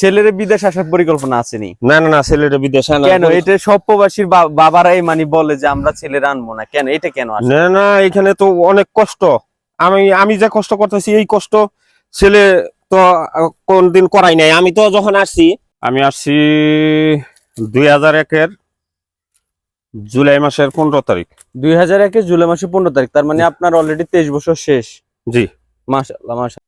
ছেলের বিদেশ আসার পরিকল্পনা আসেনি না? না না ছেলেটা বিদেশে আনা কেন? এটা সব প্রবাসীর বাবারাই মানে বলে যে আমরা ছেলেরা আনব না। কেন? এটা কেন না না এখানে তো অনেক কষ্ট। আমি আমি যে কষ্ট করতেছি এই কষ্ট ছেলে তো কোনদিন করাই নাই। আমি তো যখন আসছি আমি আসছি দুই হাজার একের জুলাই মাসের পনেরো তারিখ। দুই হাজার একের জুলাই মাসের পনেরো তারিখ তার মানে আপনার অলরেডি তেইশ বছর শেষ। জি। মাশাল্লাহ মাশা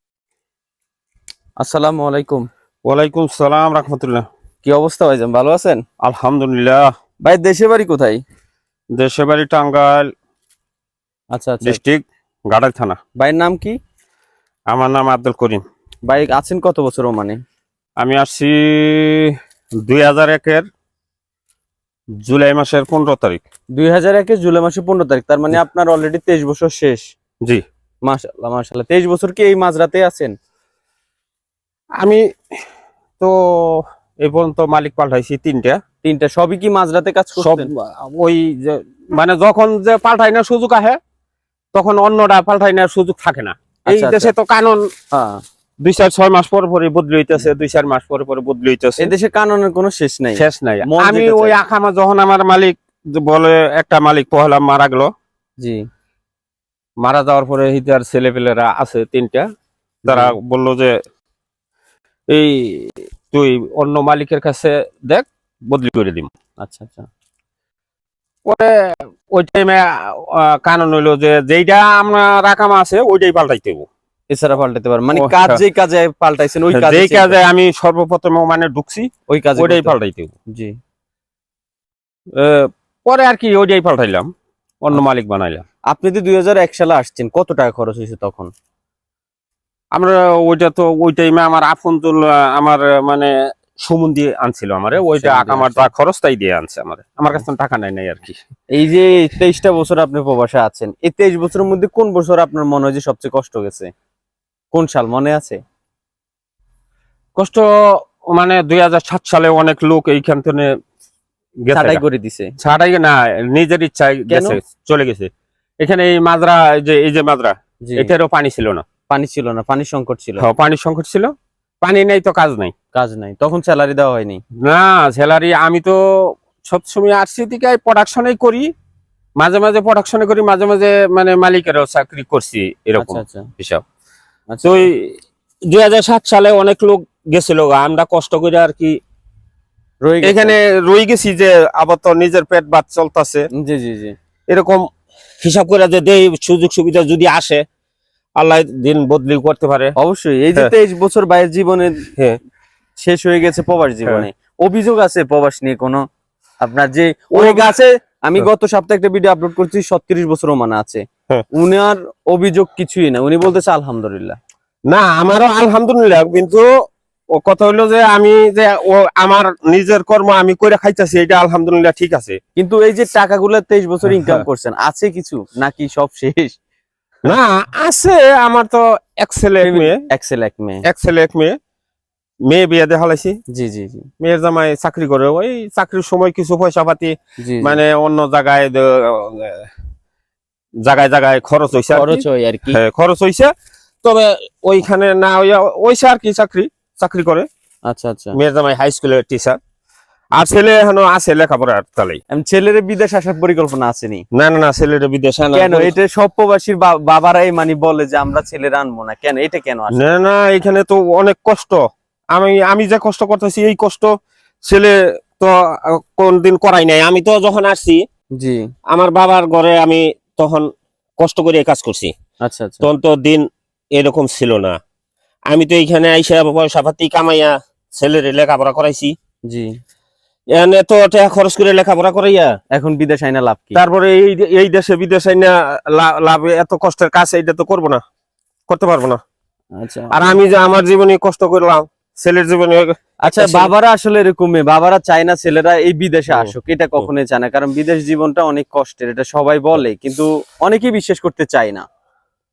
আসসালামু আলাইকুম। ওয়ালাইকুম সালাম রহমতুল্লাহ। কি অবস্থা ভাইজান ভালো আছেন? আলহামদুলিল্লাহ। ভাই দেশের বাড়ি কোথায়? দেশের বাড়ি টাঙ্গাইল আচ্ছা আচ্ছা। ডিস্ট্রিক্ট গাড়াই থানা। ভাইয়ের নাম কি? আমার নাম আব্দুল করিম। ভাই আছেন কত বছর মানে আমি আসছি দুই হাজার একের জুলাই মাসের পনেরো তারিখ। দুই হাজার একে জুলাই মাসে পনেরো তারিখ তার মানে আপনার অলরেডি তেইশ বছর শেষ। জি। মাশাল্লাহ মাশাল্লাহ তেইশ বছর কি এই মাঝরাতে আছেন? আমি তো এই পর্যন্ত মালিক পাল্টাইছি তিনটা। তিনটা সবই কি মাঝরাতে কাজ সব ওই যে মানে যখন যে পাল্টাই না সুযোগ আহে তখন অন্যরা পাল্টাই না সুযোগ থাকে না। এই আচ্ছা, দেশে তো কানুন হ্যাঁ। দুই চার ছয় মাস পরে পরে বদলি হইতেছে দুই চার মাস পরে পরে বদলি হইতেছে। দেশে কানুনের কোনো শেষ নাই। শেষ নাই। আমি ওই। আখামা যখন আমার মালিক বলে একটা মালিক পহলা মারা গেল। জি। মারা যাওয়ার পরে হিতার ছেলে পেলেরা আছে তিনটা। তারা বলল যে এই তুই অন্য মালিকের কাছে দেখ বদলি করে দিম। আচ্ছা আচ্ছা। পরে ওই টাইমে কারণ হইল যে যেইটা আমরা রাখামা আছে ওইটাই পাল্টাইতে। এছাড়া পাল্টাতে পারেন মানে কাজ হ্যাঁ। যেই কাজে পাল্টাইছেন ওই কাজে যেই কাজে আমি সর্বপ্রথম মানে ঢুকছি ওই কাজে ওইটাই পাল্টাইতে। জি। পরে আর কি ওইটাই পাল্টাইলাম। অন্য মালিক বানাইলাম। আপনি তো দুই হাজার এক সালে আসছেন কত টাকা খরচ হয়েছে তখন? আমরা ওইটা তো ওই টাইমে আমার আফন্তুল আমার মানে সুমন দিয়ে আনছিল আমারে। ওইটা আমার যা খরচ তাই দিয়ে আনছে আমার। আমার কাছে টাকা নাই নাই আর কি। এই যে তেইশটা বছর আপনি প্রবাসে আছেন এই তেইশ বছরের মধ্যে কোন বছর আপনার মনে হয় যে সবচেয়ে কষ্ট গেছে? কোন সাল মনে আছে? কষ্ট মানে দুই হাজার সাত সালে অনেক লোক এইখান থেকে ছাটাই করে দিছে। ছাড়াই না নিজের ইচ্ছায় গেছে চলে গেছে। এখানে এই মাজরা এই যে এই যে মাজরা এটারও পানি ছিল না। পানি ছিল না পানির সংকট ছিল। হ্যাঁ, পানির সংকট ছিল। পানি নেই তো কাজ নাই। কাজ নাই তখন স্যালারি দেওয়া হয়নি। না স্যালারি আমি তো সবসময় আরসি থেকে প্রোডাকশনে করি মাঝে মাঝে প্রোডাকশনে করি মাঝে মাঝে মানে মালিকেরও চাকরি করছি এরকম আচ্ছা আচ্ছা। হিসাব। আচ্ছা। তো দুই হাজার সাত সালে অনেক লোক গেছিল আমরা কষ্ট করে আর কি রয়ে এখানে রয়ে গেছি যে আবার তো নিজের পেট বাদ চলতেছে। জি জি জি। এরকম হিসাব করে যে দেই সুযোগ সুবিধা যদি আসে আল্লাহ দিন বদলি করতে পারে অবশ্যই এই যে হ্যাঁ। তেইশ বছর বাইরের জীবনে হ্যাঁ। শেষ হয়ে গেছে প্রবাস জীবনে অভিযোগ আছে প্রবাস নিয়ে কোনো আপনার যে ও- অনেক আছে আমি হ্যাঁ। গত সপ্তাহে একটা ভিডিও আপলোড করছি সত্তিরিশ বছর মানে আছে হ্যাঁ। উনার অভিযোগ কিছুই না উনি বলতেছে আলহামদুলিল্লাহ না আমারও আলহামদুলিল্লাহ কিন্তু ও কথা হইল যে আমি যে ও আমার নিজের কর্ম আমি করে খাইতেছি এটা আলহামদুলিল্লাহ ঠিক আছে কিন্তু এই যে টাকাগুলো তেইশ বছর হ্যাঁ। ইনকাম করছেন আছে কিছু নাকি সব শেষ না আছে আমার তো এক ছেলে এক মেয়ে। এক্সেল এক মেয়ে। এক ছেলে এক মেয়ে। মেয়ে বিয়ে দেখালাইছি জি জি জি। মেয়ের জামাই চাকরি করে। ওই চাকরির সময় কিছু পয়সা পাতি। মানে অন্য জায়গায় জায়গায় জায়গায় খরচ হয়েছে খরচ হয় আর কি। হ্যাঁ, খরচ হয়েছে তবে ওইখানে না ওইসে আর কি চাকরি চাকরি করে। আচ্ছা আচ্ছা। মেয়ের জামাই হাই স্কুলের টিচার আর ছেলে এখনও আছে লেখাপড়ার তালেই ছেলের বিদেশ আসার পরিকল্পনা আসেনি না? না না ছেলের বিদেশে কেন? এটা সব প্রবাসীর বাবারাই মানে বলে যে আমরা ছেলেরা আনব না। কেন? এটা কেন না না এখানে তো অনেক কষ্ট। আমি আমি যে কষ্ট করতেছি এই কষ্ট ছেলে তো কোনদিন করাই নাই। আমি তো যখন আসছি জি। আমার বাবার ঘরে আমি তখন কষ্ট করে কাজ করছি। আচ্ছা আচ্ছা। তখন তো দিন এরকম ছিল না। আমি তো এইখানে আইসা পয়সা পাতি কামাইয়া ছেলের লেখাপড়া করাইছি। জি। এনে তো টাকা খরচ করে লেখাপড়া করাইয়া। এখন বিদেশ আইনা লাভ কি? তারপরে এই এই দেশে বিদেশে না লা- লাভ এত কষ্টের কাজ এইটা তো করব না করতে পারব না। আচ্ছা। আর আমি যে আমার জীবনে কষ্ট করলাম ছেলের জীবনে আচ্ছা বাবারা আসলে এরকমই বাবারা চায় না ছেলেরা এই বিদেশে আসুক এটা কখনোই চায় না কারণ বিদেশ জীবনটা অনেক কষ্টের এটা সবাই বলে কিন্তু অনেকেই বিশ্বাস করতে চায় না।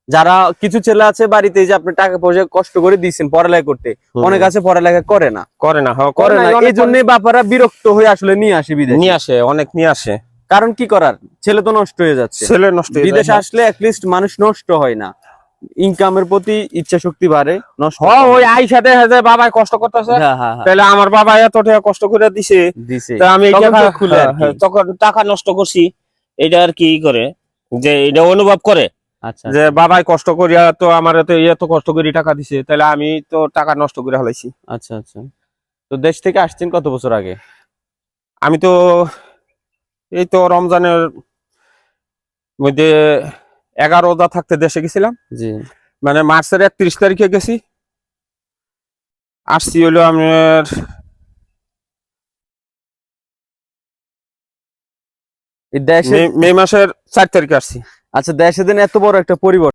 যারা কিছু ছেলে আছে বাড়িতে যে আপনি টাকা পয়সা কষ্ট করে দিচ্ছেন পড়ালেখা করতে অনেক আছে পড়ালেখা করে না। করে না হ্যাঁ, করে না এই জন্য বাপারা বিরক্ত হয়ে আসলে নিয়ে আসে বিদেশ। নিয়ে আসে অনেক নিয়ে আসে। কারণ কি করার? ছেলে তো নষ্ট হয়ে যাচ্ছে। ছেলে নষ্ট হয়ে বিদেশে যায়। আসলে লিস্ট মানুষ নষ্ট হয় না। ইনকামের প্রতি ইচ্ছা শক্তি বাড়ে নষ্ট হ ওই আইসাতে হাতে বাবাই কষ্ট করতেছে। হ্যাঁ হ্যাঁ হ্যাঁ। তাহলে আমার বাবা এত টাকা কষ্ট করে দিছে দিছে। আমি তখন টাকা হ্যাঁ। হ্যাঁ, নষ্ট করছি এটা আর কি করে যে এটা অনুভব করে। যে বাবাই কষ্ট করিয়া তো আমার এত এত কষ্ট করে টাকা দিছে তাহলে আমি তো টাকা নষ্ট করে হালাইছি আচ্ছা আচ্ছা। তো দেশ থেকে আসছেন কত বছর আগে? আমি তো এই তো রমজানের মধ্যে এগারো রোজা থাকতে দেশে গেছিলাম। জি। মানে মার্চের একত্রিশ তারিখে গেছি। আসছি হলো আমার মে মাসের চার তারিখে আসছি। আচ্ছা দেশে দিন এত বড় একটা পরিবর্তন।